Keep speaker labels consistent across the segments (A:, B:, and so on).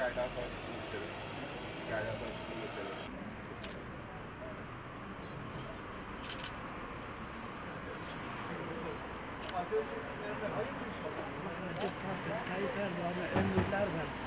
A: İki aydan sonra dışarı. İki aydan sonra çıktım dışarı.
B: Tayyip Erdoğan'a ömürler versin.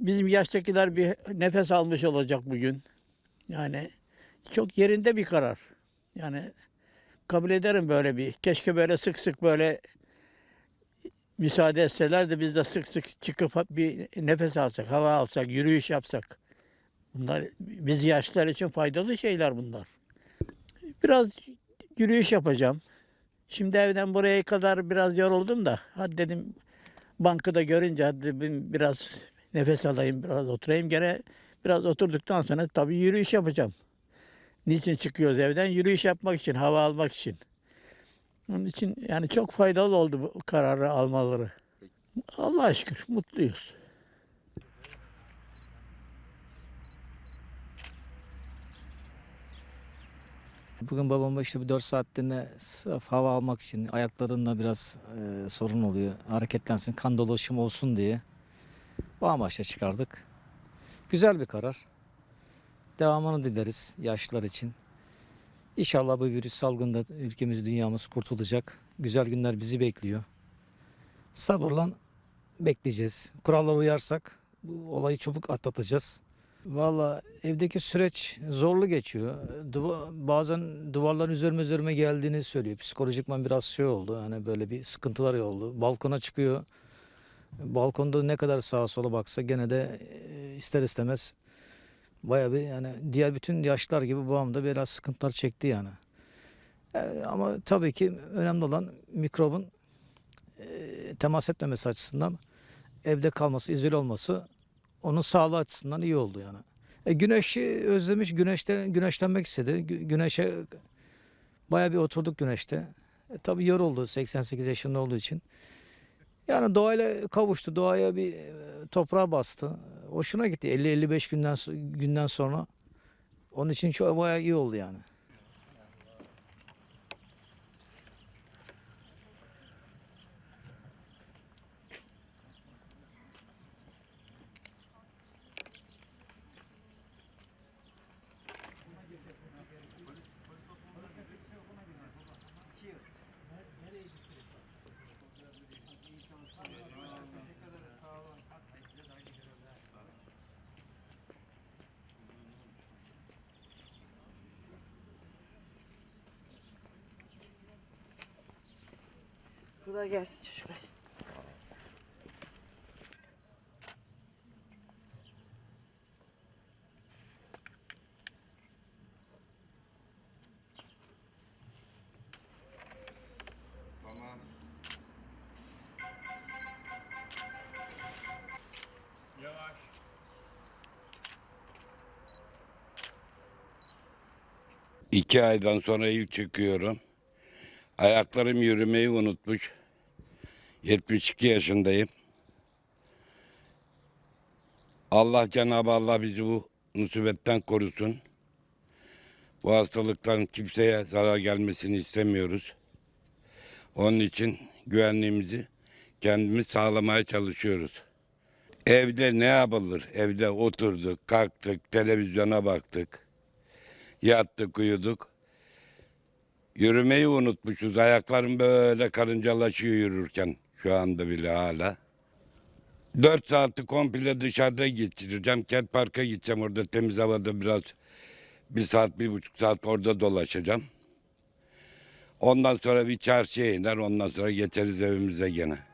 C: Bizim yaştakiler bir nefes almış olacak bugün. Yani çok yerinde bir karar. Yani kabul ederim böyle bir. Keşke böyle sık sık böyle müsaade etseler de biz de sık sık çıkıp bir nefes alsak, hava alsak, yürüyüş yapsak. Bunlar biz yaşlılar için faydalı şeyler bunlar. Biraz yürüyüş yapacağım. Şimdi evden buraya kadar biraz yoruldum da hadi dedim bankada görünce hadi biraz nefes alayım biraz oturayım gene biraz oturduktan sonra tabii yürüyüş yapacağım. Niçin çıkıyoruz evden? Yürüyüş yapmak için, hava almak için. Onun için yani çok faydalı oldu bu kararı almaları. Allah'a şükür mutluyuz.
D: Bugün babama işte bir 4 saatliğine sırf hava almak için ayaklarında biraz e, sorun oluyor. Hareketlensin, kan dolaşımı olsun diye bu amaçla çıkardık. Güzel bir karar. Devamını dileriz yaşlılar için. İnşallah bu virüs salgında ülkemiz, dünyamız kurtulacak. Güzel günler bizi bekliyor. Sabırla bekleyeceğiz. Kurallara uyarsak bu olayı çabuk atlatacağız. Valla evdeki süreç zorlu geçiyor. Duva- bazen duvarların üzerime üzerime geldiğini söylüyor. Psikolojikman biraz şey oldu. Hani böyle bir sıkıntılar oldu. Balkona çıkıyor. Balkonda ne kadar sağa sola baksa gene de e, ister istemez baya bir yani diğer bütün yaşlılar gibi babam da biraz sıkıntılar çekti yani. E, ama tabii ki önemli olan mikrobun e, temas etmemesi açısından evde kalması, izole olması onun sağlığı açısından iyi oldu yani. E, güneşi özlemiş, güneşte güneşlenmek istedi. Gü- Güneşe bayağı bir oturduk güneşte. E, tabii yoruldu 88 yaşında olduğu için. Yani doğayla kavuştu, doğaya bir e, toprağa bastı. Hoşuna gitti 50-55 günden günden sonra. Onun için çok bayağı iyi oldu yani.
B: Kolay gelsin çocuklar.
A: Tamam. Yavaş.
E: İki aydan sonra ilk çıkıyorum. Ayaklarım yürümeyi unutmuş. 72 yaşındayım. Allah Cenab-ı Allah bizi bu musibetten korusun. Bu hastalıktan kimseye zarar gelmesini istemiyoruz. Onun için güvenliğimizi kendimiz sağlamaya çalışıyoruz. Evde ne yapılır? Evde oturduk, kalktık, televizyona baktık. Yattık, uyuduk. Yürümeyi unutmuşuz. Ayaklarım böyle karıncalaşıyor yürürken şu anda bile hala. 4 saati komple dışarıda geçireceğim. Kent Park'a gideceğim orada temiz havada biraz bir saat, bir buçuk saat orada dolaşacağım. Ondan sonra bir çarşıya iner, ondan sonra geçeriz evimize gene.